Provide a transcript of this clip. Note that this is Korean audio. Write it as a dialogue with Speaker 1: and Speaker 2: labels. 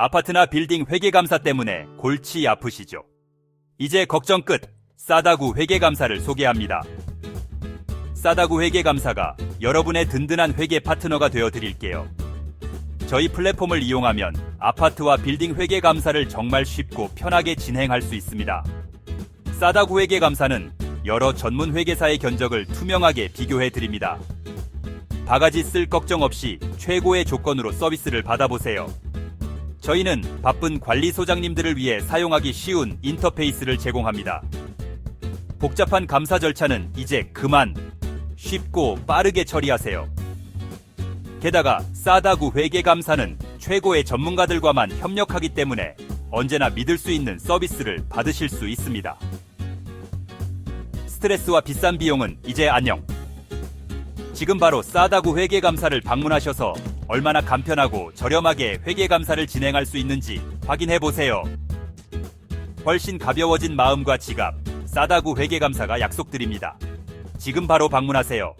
Speaker 1: 아파트나 빌딩 회계감사 때문에 골치 아프시죠? 이제 걱정 끝! 싸다구 회계감사를 소개합니다. 싸다구 회계감사가 여러분의 든든한 회계 파트너가 되어 드릴게요. 저희 플랫폼을 이용하면 아파트와 빌딩 회계감사를 정말 쉽고 편하게 진행할 수 있습니다. 싸다구 회계감사는 여러 전문 회계사의 견적을 투명하게 비교해 드립니다. 바가지 쓸 걱정 없이 최고의 조건으로 서비스를 받아보세요. 저희는 바쁜 관리 소장님들을 위해 사용하기 쉬운 인터페이스를 제공합니다. 복잡한 감사 절차는 이제 그만 쉽고 빠르게 처리하세요. 게다가 싸다구 회계 감사는 최고의 전문가들과만 협력하기 때문에 언제나 믿을 수 있는 서비스를 받으실 수 있습니다. 스트레스와 비싼 비용은 이제 안녕. 지금 바로 싸다구 회계감사를 방문하셔서 얼마나 간편하고 저렴하게 회계감사를 진행할 수 있는지 확인해 보세요. 훨씬 가벼워진 마음과 지갑, 싸다구 회계감사가 약속드립니다. 지금 바로 방문하세요.